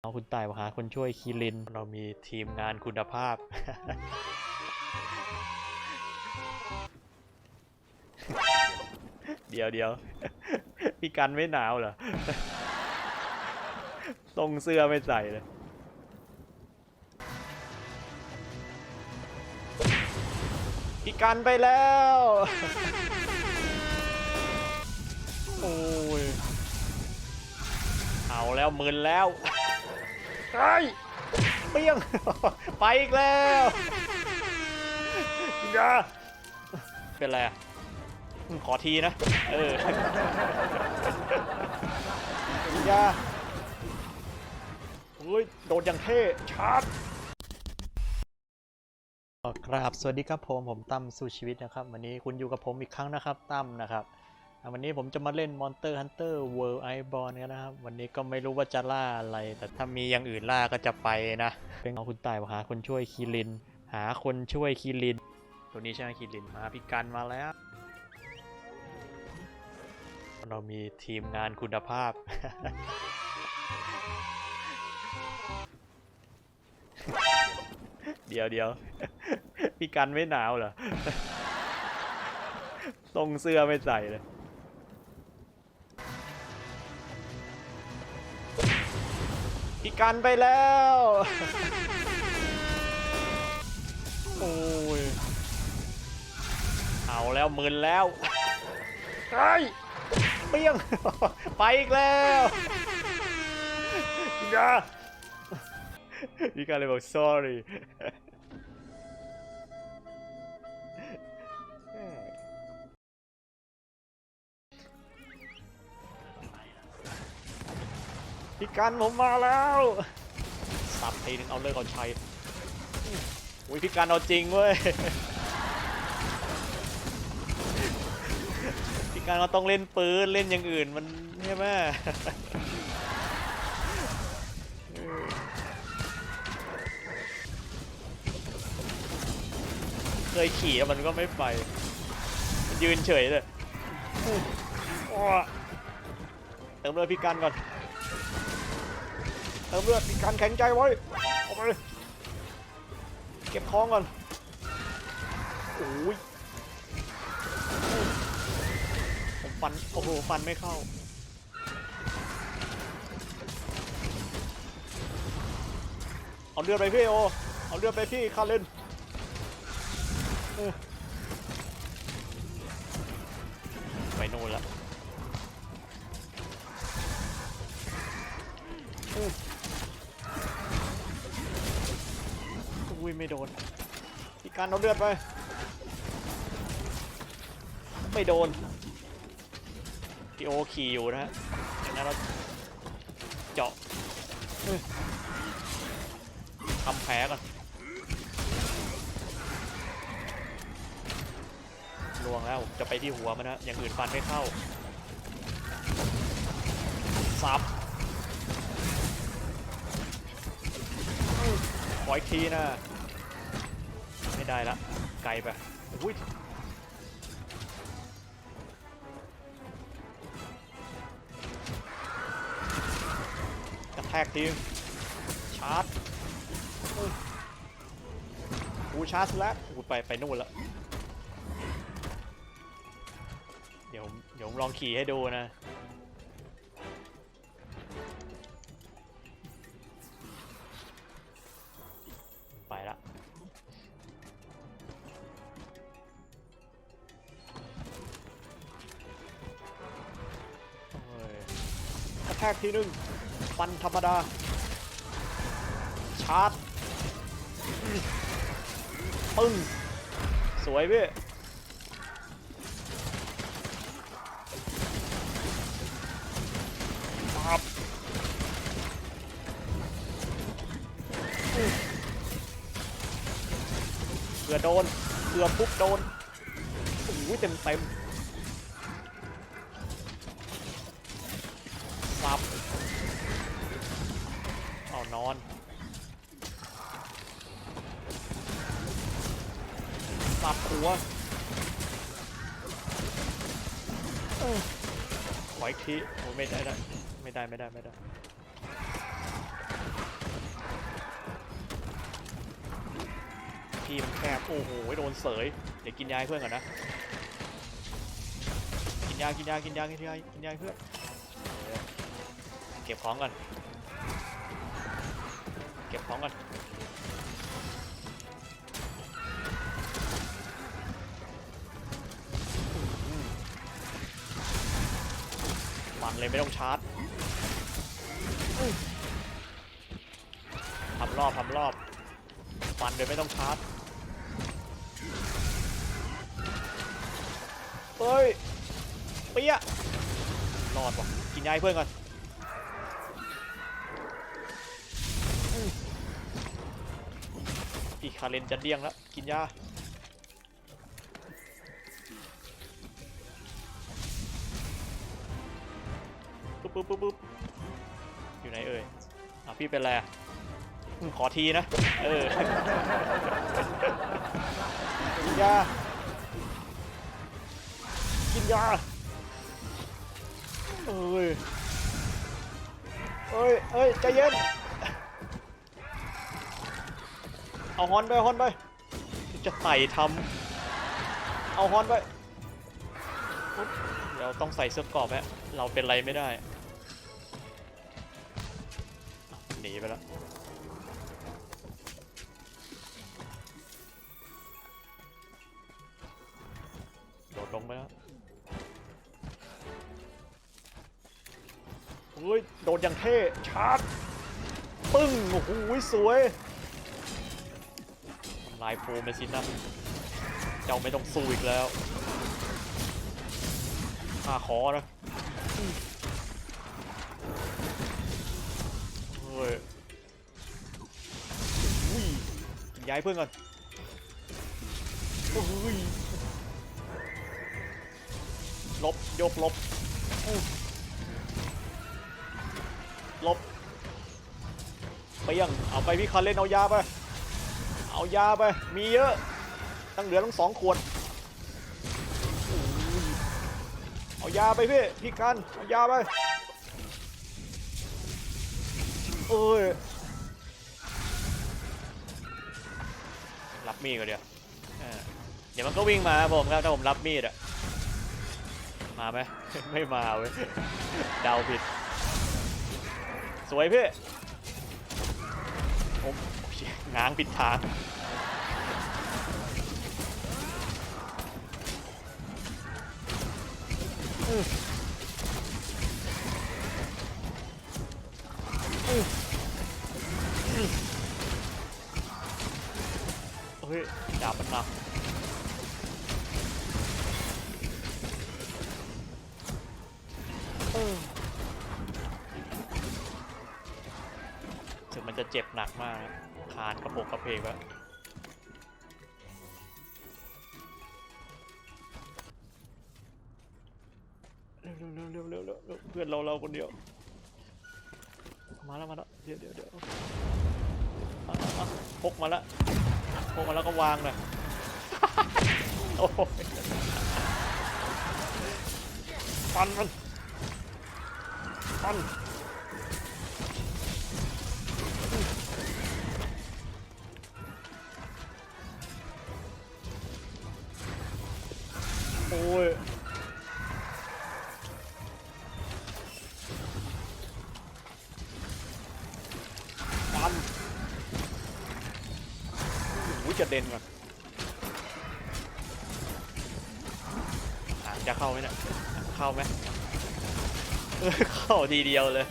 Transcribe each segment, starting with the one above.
เอาคุณตายมาหาคนช่วยคีริน เรามีทีมงานคุณภาพ เดี๋ยวเดี๋ยวพี่กันไม่หนาวเหรอทรงเสื้อไม่ใส่เลยพี่กันไปแล้ว โอ้ย เอาแล้วมึนแล้ว ไอ้ยเปี้ยง ไปอีกแล้วอย่าเป็นไรอะขอทีนะ เอออย่าเฮ้ย โดดอย่างเท่ชาร์จครับ สวัสดีครับผม ผมตั้มสู้ชีวิตนะครับ วันนี้คุณอยู่กับผมอีกครั้งนะครับ ตั้มนะครับ วันนี้ผมจะมาเล่น Monster Hunter World Iceborne กันนะครับ วันนี้ก็ไม่รู้ว่าจะล่าอะไร แต่ถ้ามีอย่างอื่นล่าก็จะไปนะ เป็นเอาคุณตายมาหาคนช่วยคีริน หาคนช่วยคีริน ตัวนี้ใช่ไหมคีริน มาพี่กันมาแล้ว เรามีทีมงานคุณภาพ เดี๋ยวเดี๋ยวพี่กันไม่หนาวเหรอทรงเสื้อไม่ใส่เลย พี่กันไปแล้ว โอ้ย เอาแล้วมึนแล้วไอ้ยเปี้ยง ไปอีกแล้วอย่าพี่กันเลยบอก sorry พี่กันผมมาแล้วสับทีนึงเอาเลิกเอาชัยอุ้ยพี่กันเอาจริงเว้ยพี่การเราต้องเล่นปืนเล่นอย่างอื่นมันใช่ไหมเออเคยขี่มันก็ไม่ไปมันยืนเฉยเลยเติมเลือดพี่กันก่อน เติมเลือดพี่กันแข็งใจไว้ออกมาเลยเก็บของก่อนโอ้ยผมฟันโอ้โหฟันไม่เข้าเอาเลือดไปพี่โอเอาเลือดไปพี่คาเลนไปโน่นละ อุ้ยไม่โดนพี่การเอาเลือดไป ไม่โดนพี่โอขี่อยู่นะฮะอย่างนั้นเราเจาะทำแผลก่อนลวงแล้วจะไปที่หัวมันนะอย่างอื่นฟันไม่เข้าซับ ออีกทีนะ ไม่ได้ละ ไกลไปอุ้ยกระแทกทีม ชาร์จกูชาร์จแล้วกูไปไปนู่นแล้วเดี๋ยวเดี๋ยวผมลองขี่ให้ดูนะ แทกทีนึงฟันธรรมดา ชาร์จปึ้ง สวยพี่ปับเกือโดนเกือปุ๊บโดนโอ้ยเต็มเต็ม นอน สับหัวขออีกทีโอ้ไม่ได้ ไม่ได้ ไม่ได้ ไม่ได้ ที่มันแคบ โอ้โห โดนเสย เดี๋ยวกินยาเพื่อนก่อนนะ กินยา กินยา กินยา กินยา กินยาเพื่อน เก็บของก่อน ของก่อนมันเลยไม่ต้องชาร์จทำรอบทำรอบฟันโดยไม่ต้องชาร์จเฮ้ยเปี้ยรอดว่ะกินยาให้เพื่อนก่อน อีกคาเลนจะเดี้ยงแล้ว กินยาปุ๊บปุ๊บปุ๊บปุ๊บอยู่ไหนเอ่ยอะพี่เป็นไรอะขอทีนะ เออกินยา กินยา เอ้ย เอ้ย เอ้ย ใจเย็น เอาฮอนไปฮอนไปจะไต่ทำเอาฮอนไปเดี๋ยวต้องใส่เสื้อกรอบฮะเราเป็นไรไม่ได้หนีไปแล้วโดดลงไปแล้วเฮ้ยโดดอย่างเท่ชาร์จปึ้งโอ้โหสวยายโฟมไปสินะเจ้าไม่ต้องสู้อีกแล้วข้าขอนะเฮ้ยอุ้ยย้ายเพื่อนก่อนโอ้ยลบยกลบลบเปรี้ยงเอาไปพี่คันเล่นเอายาไป เอายาไป มีเยอะตั้งเหลือตั้งสองขวด เอายาไปพี่ พี่กัน เอายาไป เอ้ย รับมีดก่อนเดี๋ยวเดี๋ยวมันก็วิ่งมาผมครับถ้าผมรับมีดอะมาไหม ไม่มาเว้ย เดาผิด สวยพี่โอ้ยง้างผิดทาง เฮ้ยดาบมันหนักเออถึงมันจะเจ็บหนักมากคานกระโปกกระเพกแล้ว เร็วเร็วเพื่อนเราเราคนเดียว มาแล้วมาแล้วเดี๋ยวเดี๋ยวเดี๋ยวเอาเอาเอาพกมาแล้วพกมาแล้วก็วางหน่อย โอ้ยฟันมันฟัน จะเด่นก่อนจะเข้าไหมเนี่ยเข้าไหมเออเข้าทีเดียวเลย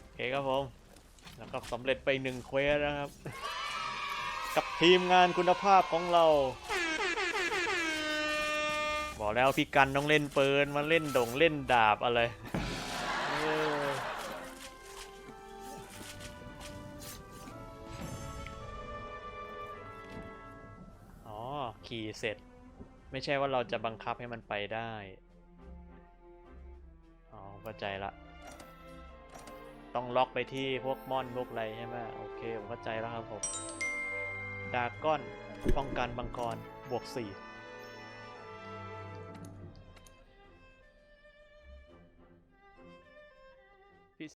โอเคครับผมแล้วก็สำเร็จไปหนึ่งเควสนะครับ กับทีมงานคุณภาพของเรา บอกแล้วพี่กันต้องเล่นปืนมาเล่นดงเล่นดาบอะไร ขี่เสร็จ ไม่ใช่ว่าเราจะบังคับให้มันไปได้ อ๋อเข้าใจละ ต้องล็อกไปที่พวกม่อนพวกอะไรใช่ไหมโอเค ผมเข้าใจแล้วครับผม ดาก้อนป้องกันบังกรบวก4